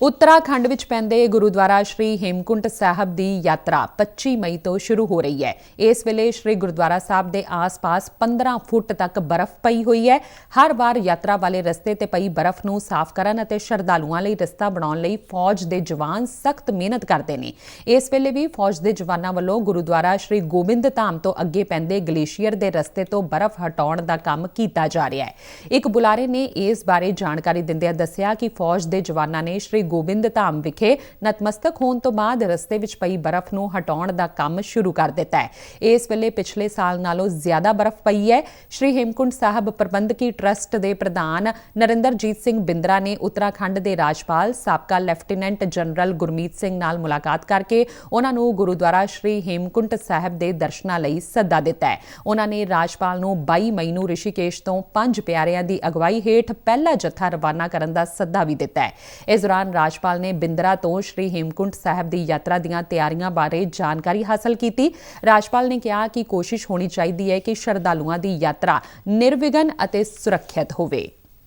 ਉੱਤਰਾਖੰਡ ਵਿੱਚ ਪੈਂਦੇ ਗੁਰਦੁਆਰਾ ਸ਼੍ਰੀ ਹੇਮਕੁੰਟ ਸਾਹਿਬ ਦੀ ਯਾਤਰਾ 25 ਮਈ ਤੋਂ ਸ਼ੁਰੂ ਹੋ ਰਹੀ ਹੈ। ਇਸ ਵੇਲੇ ਸ਼੍ਰੀ ਗੁਰਦੁਆਰਾ ਸਾਹਿਬ ਦੇ ਆਸ-ਪਾਸ 15 ਫੁੱਟ ਤੱਕ ਬਰਫ਼ ਪਈ ਹੋਈ ਹੈ। ਹਰ ਵਾਰ ਯਾਤਰਾ ਵਾਲੇ ਰਸਤੇ ਤੇ ਪਈ ਬਰਫ਼ ਨੂੰ ਸਾਫ਼ ਕਰਨ ਅਤੇ ਸ਼ਰਧਾਲੂਆਂ ਲਈ ਰਸਤਾ ਬਣਾਉਣ ਲਈ ਫੌਜ ਦੇ ਜਵਾਨ ਸਖਤ ਮਿਹਨਤ ਕਰਦੇ ਨੇ। ਇਸ ਵੇਲੇ ਵੀ ਫੌਜ ਦੇ ਜਵਾਨਾਂ ਵੱਲੋਂ ਗੁਰਦੁਆਰਾ ਸ਼੍ਰੀ ਗੋਬਿੰਦ ਧਾਮ ਤੋਂ ਅੱਗੇ ਪੈਂਦੇ ਗਲੇਸ਼ੀਅਰ ਦੇ ਰਸਤੇ ਤੋਂ ਬਰਫ਼ ਹਟਾਉਣ ਦਾ ਕੰਮ ਕੀਤਾ ਜਾ ਰਿਹਾ ਹੈ। ਇੱਕ ਬੁਲਾਰੇ ਨੇ ਇਸ ਬਾਰੇ ਜਾਣਕਾਰੀ ਦਿੰਦਿਆਂ ਦੱਸਿਆ ਕਿ ਫੌਜ ਦੇ ਜਵਾਨਾਂ ਨੇ ਸ਼੍ਰੀ ਗੋਬਿੰਦ ਧਾਮ ਵਿਖੇ ਨਤਮਸਤਕ ਹੋਣ ਤੋਂ ਬਾਅਦ ਰਸਤੇ ਵਿੱਚ ਪਈ ਬਰਫ਼ ਨੂੰ ਹਟਾਉਣ ਦਾ ਕੰਮ ਸ਼ੁਰੂ ਕਰ ਦਿੱਤਾ ਹੈ। ਇਸ ਵੇਲੇ ਪਿਛਲੇ ਸਾਲ ਨਾਲੋਂ ਜ਼ਿਆਦਾ ਬਰਫ਼ ਪਈ ਹੈ। ਸ਼੍ਰੀ ਹੇਮਕੁੰਟ ਸਾਹਿਬ ਪ੍ਰਬੰਧਕੀ ਟਰਸਟ ਦੇ ਪ੍ਰਧਾਨ ਨਰਿੰਦਰਜੀਤ ਸਿੰਘ ਬਿੰਦਰਾ ਨੇ ਉੱਤਰਾਖੰਡ ਦੇ ਰਾਜਪਾਲ ਸਾਬਕਾ ਲੈਫਟੀਨੈਂਟ ਜਨਰਲ ਗੁਰਮੀਤ ਸਿੰਘ ਨਾਲ ਮੁਲਾਕਾਤ ਕਰਕੇ ਉਹਨਾਂ ਨੂੰ ਗੁਰਦੁਆਰਾ ਸ਼੍ਰੀ ਹੇਮਕੁੰਟ ਸਾਹਿਬ ਦੇ ਦਰਸ਼ਨਾਂ ਲਈ ਸੱਦਾ ਦਿੱਤਾ ਹੈ। ਉਹਨਾਂ ਨੇ ਰਾਜਪਾਲ ਨੂੰ 22 ਮਈ ਨੂੰ ਰਿਸ਼ੀਕੇਸ਼ ਤੋਂ ਪੰਜ ਪਿਆਰਿਆਂ ਦੀ ਅਗਵਾਈ ਹੇਠ ਪਹਿਲਾ ਜੱਥਾ ਰਵਾਨਾ ਕਰਨ ਦਾ ਸੱਦਾ ਵੀ ਦਿੱਤਾ ਹੈ। ਇਸ ਦੌਰਾਨ ਰਾਜਪਾਲ ਨੇ ਬਿੰਦਰਾ ਤੋਂ ਸ਼੍ਰੀ ਹੇਮਕੁੰਟ ਸਾਹਿਬ ਦੀ ਯਾਤਰਾ ਦੀਆਂ ਤਿਆਰੀਆਂ ਬਾਰੇ ਜਾਣਕਾਰੀ ਹਾਸਲ ਕੀਤੀ। ਰਾਜਪਾਲ ਨੇ ਕਿਹਾ ਕਿ ਕੋਸ਼ਿਸ਼ ਹੋਣੀ ਚਾਹੀਦੀ ਹੈ ਕਿ ਸ਼ਰਧਾਲੂਆਂ ਦੀ ਯਾਤਰਾ ਨਿਰਵਿਘਨ ਅਤੇ ਸੁਰੱਖਿਅਤ ਹੋਵੇ।